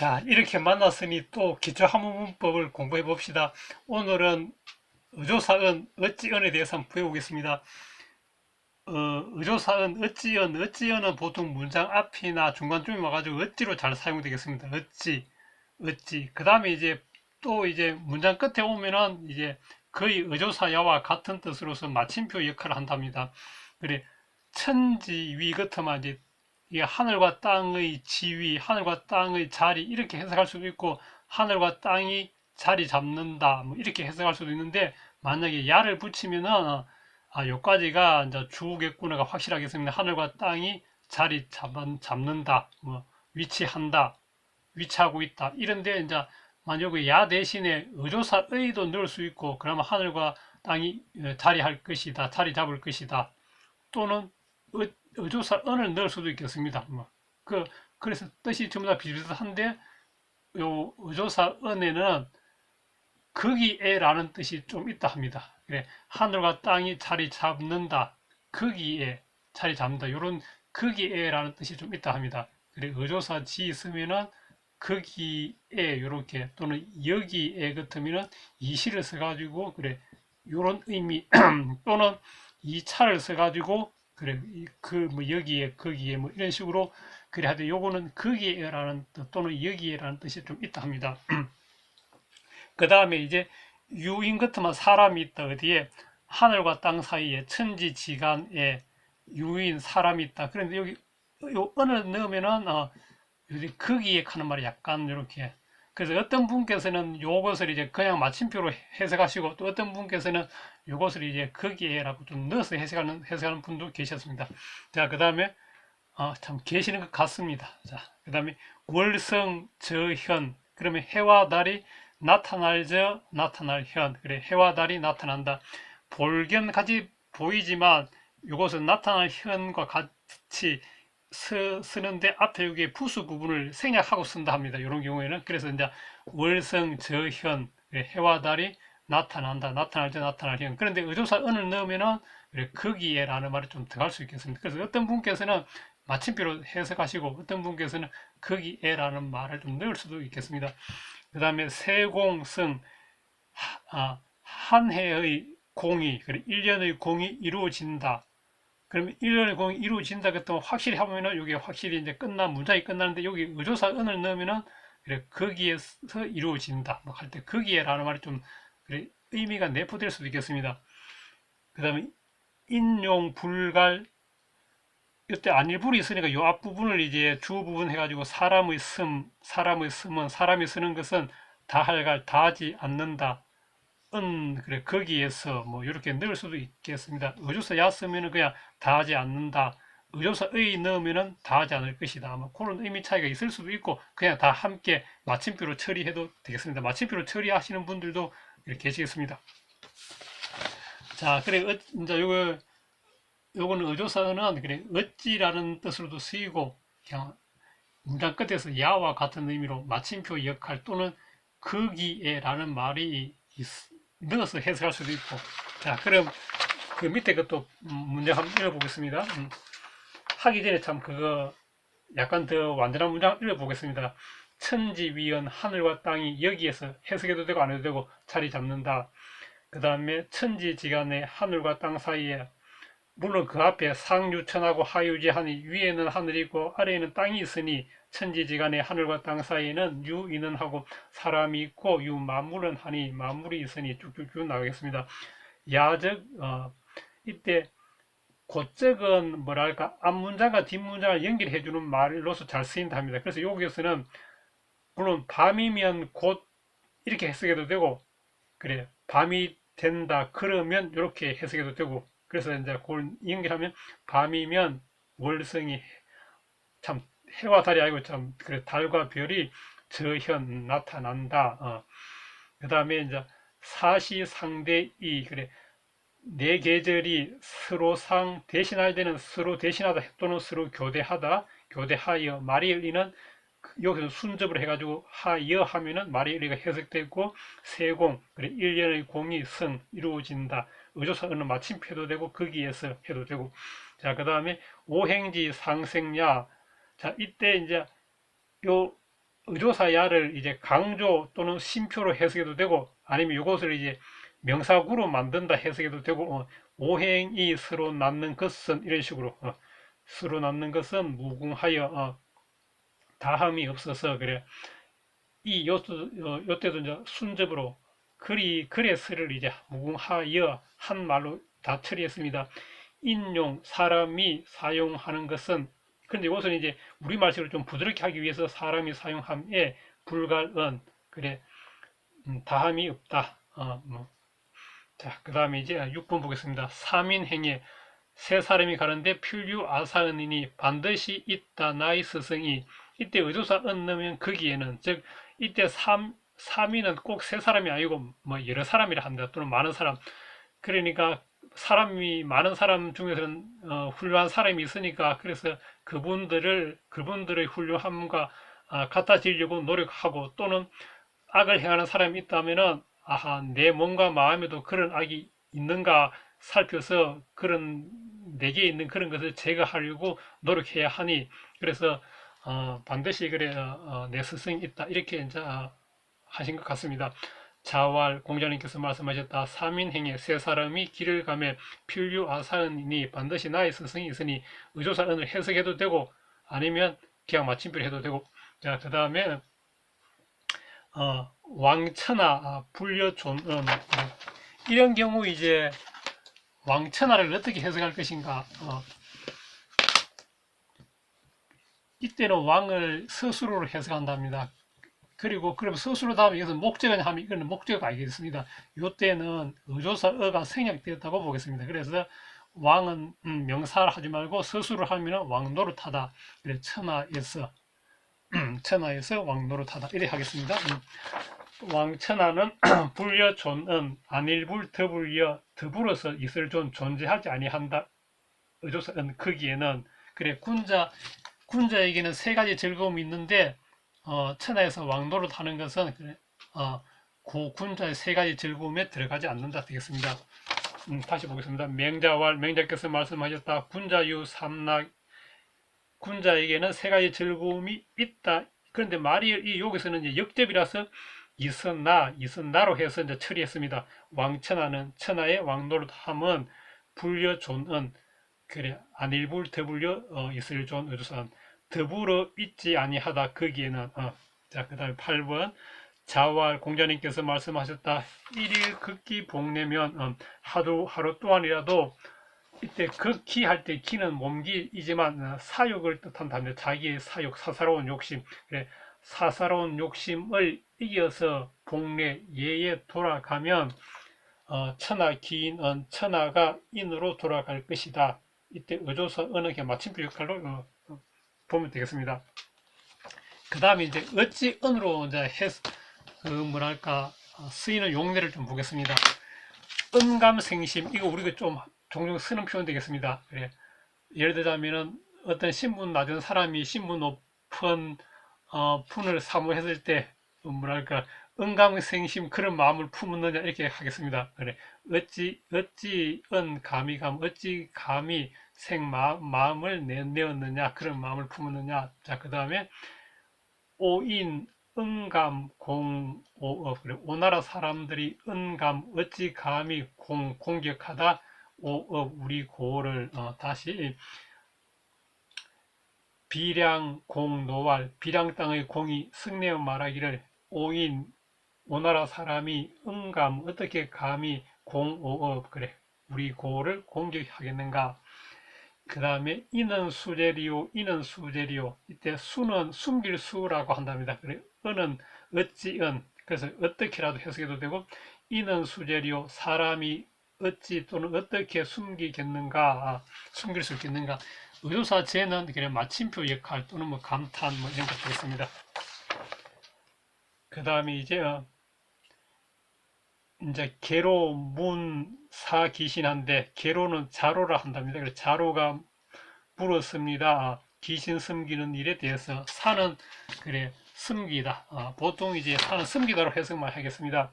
자, 이렇게 만났으니 또 기초 한문문법을 공부해 봅시다. 오늘은 의조사은, 어찌언에 대해서 한번 배워보겠습니다. 어, 의조사은, 어찌언, 어찌언은 보통 문장 앞이나 중간쯤에 와가지고 어찌로 잘 사용되겠습니다. 어찌, 어찌. 그 다음에 이제 또 이제 문장 끝에 오면은 이제 거의 의조사야와 같은 뜻으로서 마침표 역할을 한답니다. 그래, 천지 위 같으면 이제 이 하늘과 땅의 지위, 하늘과 땅의 자리 이렇게 해석할 수도 있고 하늘과 땅이 자리 잡는다 뭐 이렇게 해석할 수도 있는데 만약에 야를 붙이면은 아 요까지가 이제 주겠구나가 확실하겠습니다. 하늘과 땅이 자리 잡, 잡는다 뭐 위치한다 위치하고 있다 이런데 이제 만약에 야 대신에 의조사 의도 넣을 수 있고 그러면 하늘과 땅이 어, 자리할 것이다 자리 잡을 것이다 또는 의, 의조사 은을 넣을 수도 있겠습니다. 뭐. 그, 그래서 뜻이 전부 다 비슷한데, 요 의조사 은에는 거기에라는 뜻이 좀 있다 합니다. 그래, 하늘과 땅이 자리 잡는다. 거기에 자리 잡는다. 요런 거기에라는 뜻이 좀 있다 합니다. 그래, 의조사 지 쓰면은 거기에 요렇게 또는 여기에 같으면은 이시를 써가지고 그래 요런 의미 또는 이 차를 써가지고 그래 그뭐 여기에 거기에 뭐 이런 식으로 그래 하되 요거는 거기에라는 뜻 또는 여기에라는 뜻이 좀 있다 합니다. 그 다음에 이제 유인 같으면 사람이 있다 어디에 하늘과 땅 사이에 천지지간에 유인 사람이 있다. 그런데 여기 요 언을 넣으면은 어 거기에 하는 말이 약간 이렇게 그래서 어떤 분께서는 요것을 이제 그냥 마침표로 해석하시고 또 어떤 분께서는 요것을 이제 거기에라고 좀 넣어서 해석하는 해석하는 분도 계셨습니다. 자, 그 다음에 어, 참 계시는 것 같습니다. 자, 그 다음에 월성 저현 그러면 해와 달이 나타날 저 나타날 현 그래 해와 달이 나타난다. 볼견 같이 보이지만 요것은 나타날 현과 같이 스, 쓰는데 앞에 여기 부수 부분을 생략하고 쓴다 합니다. 이런 경우에는 그래서 이제 월성 저현 해와 달이 나타난다 나타날 때 나타날 현 그런데 의조사 은을 넣으면은 거기에라는 말이 좀 들어갈 수 있겠습니다. 그래서 어떤 분께서는 마침표로 해석하시고 어떤 분께서는 거기에라는 말을 좀 넣을 수도 있겠습니다. 그 다음에 세공성 아, 한 해의 공이 그래 1년의 공이 이루어진다. 그러면 1년의 공이 이루어진다 그랬더니 확실히 하면은 이게 확실히 이제 끝난 문장이 끝나는데 여기 의조사 은을 넣으면은 그래 거기에서 이루어진다. 뭐할때 거기에라는 말이 좀 그래 의미가 내포될 수도 있겠습니다. 그 다음에 인용 불갈 이때 안일불이 있으니까 이 앞부분을 이제 주 부분 해가지고 사람의 씀, 사람의 씀은 사람이 쓰는 것은 다할갈 다하지 않는다. 은 그래 거기에서 뭐 이렇게 넣을 수도 있겠습니다. 의조사 야 쓰면은 그냥 다하지 않는다. 의조사 의 넣으면은 다하지 않을 것이다. 뭐 그런 의미 차이가 있을 수도 있고 그냥 다 함께 마침표로 처리해도 되겠습니다. 마침표로 처리하시는 분들도 이렇게 계시겠습니다. 자, 그래 어, 이제 요거 요거는 의조사는 그래 어찌라는 뜻으로도 쓰이고 그냥 문장 끝에서 야와 같은 의미로 마침표 역할 또는 거기에라는 말이 있, 넣어서 해석할 수도 있고. 자 그럼 그 밑에 것도 문장 한번 읽어보겠습니다. 음. 하기 전에 참 그거 약간 더 완전한 문장 읽어보겠습니다. 천지위원 하늘과 땅이 여기에서 해석해도 되고 안 해도 되고 자리 잡는다. 그 다음에 천지 지간의 하늘과 땅 사이에 물론 그 앞에 상유천하고 하유지하니 위에는 하늘이 있고 아래에는 땅이 있으니 천지지간의 하늘과 땅 사이에는 유인은 하고 사람이 있고 유 만물은 하니 만물이 있으니 쭉쭉쭉 나가겠습니다. 야적 어, 이때 곧적은 뭐랄까 앞문장과 뒷문장을 연결해 주는 말로서 잘 쓰인다 합니다. 그래서 여기에서는 물론 밤이면 곧 이렇게 해석해도 되고 그래 밤이 된다 그러면 이렇게 해석해도 되고 그래서 이제 그걸 연결하면 밤이면 월성이 참 해와 달이 아니고 참 그래 달과 별이 저현 나타난다. 어. 그 다음에 이제 사시상대이 그래 네 계절이 서로상 대신할 때는 서로 대신하다 또는 서로 교대하다 교대하여 말이 열리는 여기서 순접을 해가지고 하여 하면은 말이 열리가 해석되고 세공 그래 일년의 공이 성 이루어진다. 의조사는 마침표도 되고 거기에서 해도 되고 자 그 다음에 오행지 상생야 자 이때 이제 요 의조사야를 이제 강조 또는 심표로 해석해도 되고 아니면 이것을 이제 명사구로 만든다 해석해도 되고 어, 오행이 서로 낳는 것은 이런 식으로 어, 서로 낳는 것은 무궁하여 어, 다함이 없어서 그래 이 요때, 어, 요때도 이제 순접으로 글의 스를 이제 무궁하여 한 말로 다 처리했습니다. 인용 사람이 사용하는 것은 근데 이것은 이제 우리말식으로 좀 부드럽게 하기 위해서 사람이 사용함에 불갈은 그래 음, 다함이 없다. 어, 뭐. 자, 그 다음에 이제 6번 보겠습니다. 3인 행에 세 사람이 가는데 필유 아사은이니 반드시 있다 나의 스승이 이때 의조사 은 넣으면 거기에는 즉 이때 3, 3인은 꼭 세 사람이 아니고 뭐 여러 사람이라 합니다. 또는 많은 사람 그러니까 사람이 많은 사람 중에서는 어, 훌륭한 사람이 있으니까 그래서 그분들을 그분들의 훌륭함과 아, 같아지려고 노력하고 또는 악을 행하는 사람이 있다면은 아하 내 몸과 마음에도 그런 악이 있는가 살펴서 그런 내게 있는 그런 것을 제거하려고 노력해야 하니 그래서 어, 반드시 그래 어, 내 스승이 있다 이렇게 이제 어, 하신 것 같습니다. 자왈 공자님께서 말씀하셨다. 삼인행에 세 사람이 길을 가매 필유 아사은이니 반드시 나의 스승이 있으니 의조사은을 해석해도 되고 아니면 그냥 마침표를 해도 되고 자 그 다음에 어, 왕천하 아, 불려존은 이런 경우 이제 왕천하를 어떻게 해석할 것인가 어, 이때는 왕을 스스로로 해석한답니다. 그리고 그럼 스스로 다음에 이것은 목적은 하면 이거는 목적 아니겠습니다. 이때는 의조사 어가 생략되었다고 보겠습니다. 그래서 왕은 음, 명사를 하지 말고 스스로 하면 왕노릇하다. 그래 천하에서 천하에서 왕노릇하다 이래 하겠습니다. 음, 왕천하는 불여존은 안일불 더불여 더불어서 있을 존 존재하지 아니한다. 의조사은 거기에는 그래 군자 군자에게는 세 가지 즐거움이 있는데 어, 천하에서 왕노릇 하는 것은 어, 고군자의 세 가지 즐거움에 들어가지 않는다 되겠습니다. 음, 다시 보겠습니다. 맹자왈 맹자께서 말씀하셨다. 군자유 삼락 군자에게는 세 가지 즐거움이 있다. 그런데 말이 이 여기서는 이제 역접이라서 이선나 이선나로 해서 이제 처리했습니다. 왕천하는 천하의 왕노릇함은 불려존은 그래 안일불 더불려 어, 있을 존 의조선 더불어 있지 아니하다 거기에는 어. 자 그 다음에 8번 자왈 공자님께서 말씀하셨다 일일 극기 복내면 어, 하루 하루 동안이라도 이때 극기 할 때 기는 몸기이지만 어, 사욕을 뜻한다면 자기의 사욕 사사로운 욕심 그래 사사로운 욕심을 이겨서 복내 예에 돌아가면 어, 천하 기인 은 천하가 인으로 돌아갈 것이다. 이때 의조서 어느 게 마침표 역할로 어, 어, 보면 되겠습니다. 그 다음에 이제 어찌 은으로 이제 해, 그 뭐랄까 어, 쓰이는 용례를 좀 보겠습니다. 은감생심 이거 우리가 좀 종종 쓰는 표현 되겠습니다. 그래 예를 들자면은 어떤 신분 낮은 사람이 신분 높은 어, 분을 사모했을 때 어, 뭐랄까 은감생심 그런 마음을 품었느냐 이렇게 하겠습니다. 그래 어찌 어찌 은 감히 감 어찌 감히 생 마음, 을 내었느냐 그런 마음을 품었느냐. 자 그 다음에 오인 은감 공 오, 어, 그래. 오나라 사람들이 은감 어찌 감히 공 공격하다. 오, 어, 우리 고를 어, 다시 비량 공 노왈 비량 땅의 공이 승내어 말하기를 오인 오나라 사람이 은감 어떻게 감히 공 오업 그래. 우리 고를 공격하겠는가 그 다음에 이는 수제리요 이는 수제리요. 이때 수는 숨길 수라고 한답니다. 그래 은은 어찌 은. 그래서 어떻게라도 해석해도 되고 이는 수제리요 사람이 어찌 또는 어떻게 숨기겠는가 아, 숨길 수 있겠는가. 의조사 제는 그래 마침표 역할 또는 뭐 감탄 뭐 이런 것 되겠습니다. 그 다음에 이제 어, 이제 개로 문사 귀신한데 개로는 자로라 한답니다. 그래서 자로가 물었습니다. 귀신 숨기는 일에 대해서 사는 그래 숨기다. 어, 보통 이제 사는 숨기다로 해석만 하겠습니다.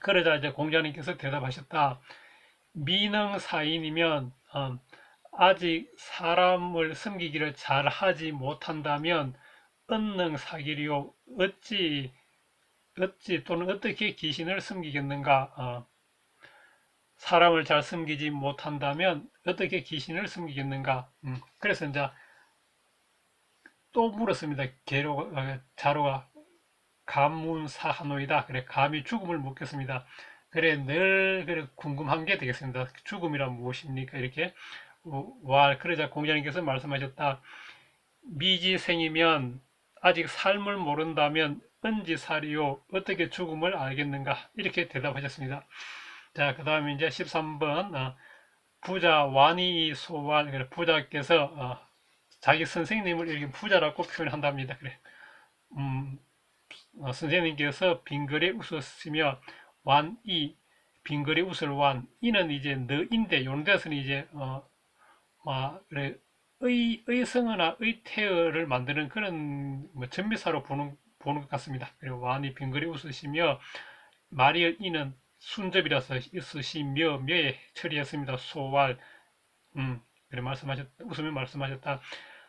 그러자 이제 공자님께서 대답하셨다. 미능 사인이면 어, 아직 사람을 숨기기를 잘 하지 못한다면 언능 사기리요 어찌 어찌 또는 어떻게 귀신을 숨기겠는가? 어, 사람을 잘 숨기지 못한다면 어떻게 귀신을 숨기겠는가? 음, 그래서 이제 또 물었습니다. 계로가 어, 자로가 감문사하노이다. 그래 감히 죽음을 묻겠습니다. 그래 늘 그래 궁금한 게 되겠습니다. 죽음이란 무엇입니까? 이렇게 어, 와 그러자 공자님께서 말씀하셨다. 미지생이면 아직 삶을 모른다면 은지사리요 어떻게 죽음을 알겠는가 이렇게 대답하셨습니다. 자, 그 다음에 이제 13번 어, 부자 완이 그래 부자께서 어, 자기 선생님을 이렇게 부자라고 표현한답니다. 그래 음, 어, 선생님께서 빙그레 웃었으며 완이 빙그레 웃을 완 이는 이제 너인데 이런 데서는 이제 어, 막 그래 의, 의성어나 의태어를 만드는 그런 뭐 전미사로 보는, 보는 것 같습니다. 그리고 완이 빙그레 웃으시며 마리을 이는 순접이라서 있으시며 며에 처리했습니다. 소왈 음 그래 말씀하셨 웃으며 말씀하셨다.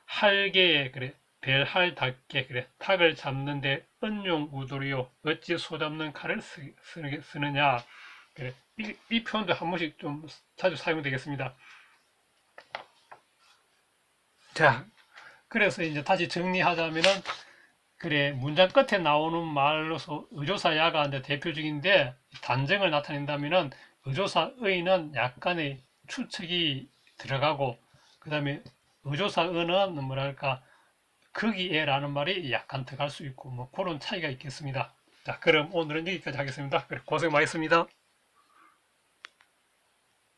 할개에 그래 벨할답게 그래 탁을 잡는데 은용 우도리요 어찌 소 잡는 칼을 쓰, 쓰느냐 그래 이, 이 표현도 한 번씩 좀 자주 사용되겠습니다. 자, 그래서 이제 다시 정리하자면은 그래 문장 끝에 나오는 말로서 의조사 야가 이제 대표적인데 단정을 나타낸다면은 의조사 의는 약간의 추측이 들어가고 그 다음에 의조사 의는 뭐랄까 거기에라는 말이 약간 들어갈 수 있고 뭐 그런 차이가 있겠습니다. 자, 그럼 오늘은 여기까지 하겠습니다. 고생 많으셨습니다.